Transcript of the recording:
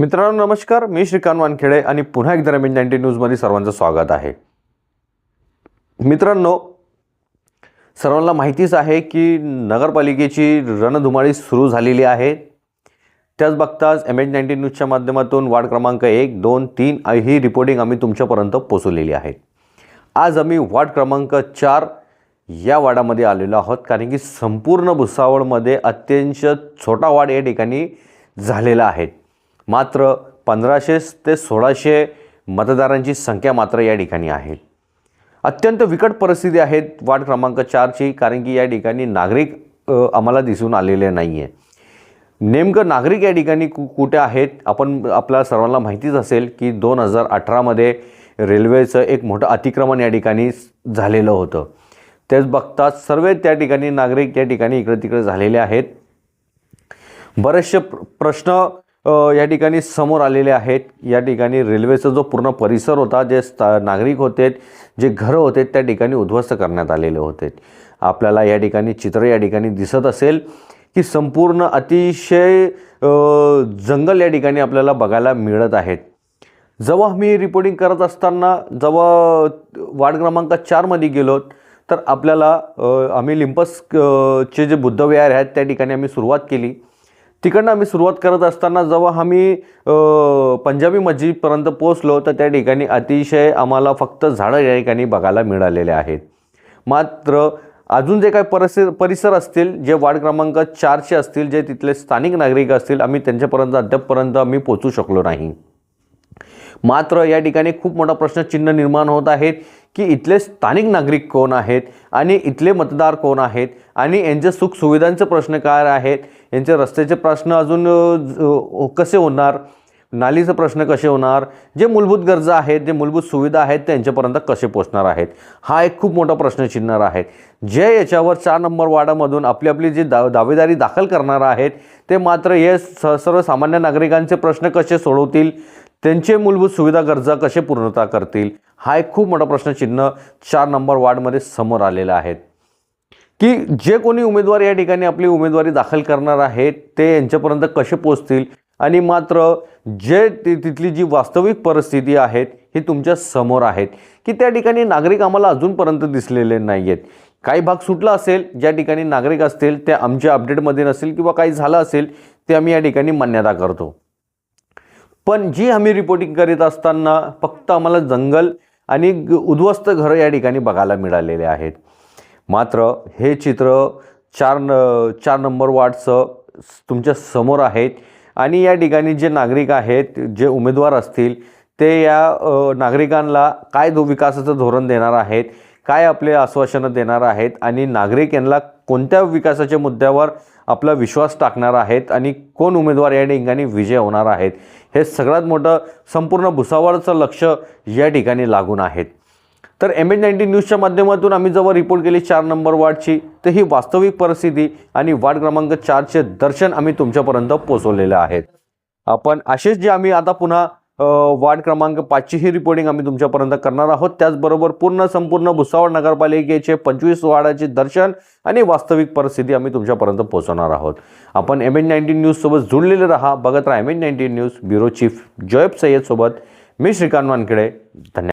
मित्रांनो नमस्कार. मी श्रीकांत वानखेडे आणि पुन्हा एकदा रमेश नाईन्टी न्यूजमध्ये सर्वांचं स्वागत आहे. मित्रांनो सर्वांना माहितीच आहे की नगरपालिकेची रणधुमाळी सुरू झालेली आहे. त्याच बघताच एम एच नाईन्टी न्यूजच्या माध्यमातून वार्ड क्रमांक एक दोन तीन ही रिपोर्टिंग आम्ही तुमच्यापर्यंत पोचवलेली आहे. आज आम्ही वार्ड क्रमांक चार या वाडामध्ये आलेलो आहोत कारण की संपूर्ण भुसावळमध्ये अत्यंत छोटा वाड या ठिकाणी झालेला आहे. मात्र पंधराशे ते सोळाशे मतदारांची संख्या मात्र या ठिकाणी आहे. अत्यंत विकट परिस्थिती आहे. वार्ड क्रमांक चारची कारण की या ठिकाणी नागरिक आम्हाला दिसून आलेले नाही आहे नेमकं नागरिक या ठिकाणी कु कुठे आहेत? आपण आपल्या सर्वांना माहितीच असेल की दोन हजार अठरामध्ये रेल्वेचं एक मोठं अतिक्रमण या ठिकाणी झालेलं होतं. तेच बघताच सर्व त्या ठिकाणी नागरिक या ठिकाणी इकडे तिकडे झालेले आहेत. बरेचसे प्रश्न या ठिकाणी समोर आलेले आहेत. या ठिकाणी रेल्वेचा जो पूर्ण परिसर होता जे स्था नागरिक होते जे घरं होते त्या ठिकाणी उद्ध्वस्त करण्यात आलेले होते. आपल्याला या ठिकाणी चित्र या ठिकाणी दिसत असेल की संपूर्ण अतिशय जंगल या ठिकाणी आपल्याला बघायला मिळत आहेत. जेव्हा मी रिपोर्टिंग करत असताना जेव्हा वार्ड क्रमांक चारमध्ये गेलो तर आपल्याला आम्ही लिंपस चे जे बुद्धविहार आहेत त्या ठिकाणी आम्ही सुरुवात केली. तिकडनं आम्ही सुरुवात करत असताना जेव्हा आम्ही पंजाबी मस्जिदपर्यंत पोचलो तर त्या ठिकाणी अतिशय आम्हाला फक्त झाडं या ठिकाणी बघायला मिळालेले आहेत. मात्र अजून जे काही परिसर परिसर असतील जे वार्ड क्रमांक चारचे असतील जे तिथले स्थानिक नागरिक असतील आम्ही त्यांच्यापर्यंत अद्यापपर्यंत आम्ही पोचू शकलो नाही. मात्र या ठिकाणी खूप मोठा प्रश्नचिन्ह निर्माण होत आहेत. की इथले स्थानिक नागरिक कोण आहेत आणि इथले मतदार कोण आहेत आणि यांचे सुखसुविधांचे प्रश्न काय आहेत? यांचे रस्त्याचे प्रश्न अजून कसे होणार? नालीचे प्रश्न कसे होणार? जे मूलभूत गरजा आहेत जे मूलभूत सुविधा आहेत त्यांच्यापर्यंत कसे पोचणार आहेत? हा एक खूप मोठा प्रश्नचिन्ह आहे. जे याच्यावर चार नंबर वार्डामधून आपली आपली जी दा दावेदारी दाखल करणार आहेत ते मात्र हे स सर्वसामान्य नागरिकांचे प्रश्न कसे सोडवतील? त्यांचे मूलभूत सुविधा गरजा कसे पूर्णता करतील? हा एक खूप मोठा प्रश्नचिन्ह चार नंबर वार्डमध्ये समोर आलेला आहे. की जे कोणी उमेदवार या ठिकाणी आपली उमेदवारी दाखल करणार आहेत ते यांच्यापर्यंत कसे पोचतील आणि मात्र जे तिथली जी वास्तविक परिस्थिती आहेत ही तुमच्यासमोर आहेत. की त्या ठिकाणी नागरिक आम्हाला अजूनपर्यंत दिसलेले नाही आहेत काही भाग सुटला असेल ज्या ठिकाणी नागरिक असतील ते आमच्या अपडेटमध्ये नसेल किंवा काही झालं असेल ते आम्ही या ठिकाणी मान्यता करतो. पण जी आम्ही रिपोर्टिंग करीत असताना फक्त आम्हाला जंगल आणि ग- उद्ध्वस्त घरं या ठिकाणी बघायला मिळालेले आहेत. मात्र हे चित्र चार न चार नंबर वार्डचं तुमच्यासमोर आहेत. आणि या ठिकाणी जे नागरिक आहेत जे उमेदवार असतील ते या नागरिकांना काय धो विकासाचं धोरण देणार आहेत काय आपले आश्वासनं देणार आहेत आणि नागरिक यांना कोणत्या विकासाच्या मुद्द्यावर आपला विश्वास टाकणार आहेत आणि कोण उमेदवार या ठिकाणी विजय होणार आहेत हे सगळ्यात मोठं संपूर्ण भुसावळचं लक्ष या ठिकाणी लागून आहेत. तर एम एच नाईन्टीन न्यूजच्या माध्यमातून आम्ही जेव्हा रिपोर्ट केली चार नंबर वार्डची. तर ही वास्तविक परिस्थिती आणि वार्ड क्रमांक चारचे दर्शन आम्ही तुमच्यापर्यंत पोचवलेलं आहेत. आपण असेच जे आम्ही आता पुन्हा वार्ड क्रमांक पाचशेही रिपोर्टिंग आम्ही तुमच्यापर्यंत करणार आहोत. त्याचबरोबर पूर्ण संपूर्ण भुसावळ नगरपालिकेचे पंचवीस वार्डाचे दर्शन आणि वास्तविक परिस्थिती आम्ही तुमच्यापर्यंत पोहोचवणार आहोत. आपण एम एच नाईन्टीन न्यूजसोबत जुळलेले राहा. बघत राहा M N nineteen news bureau chief Joyab सय्यदसोबत. मी श्रीकांत वानखेडे. धन्यवाद.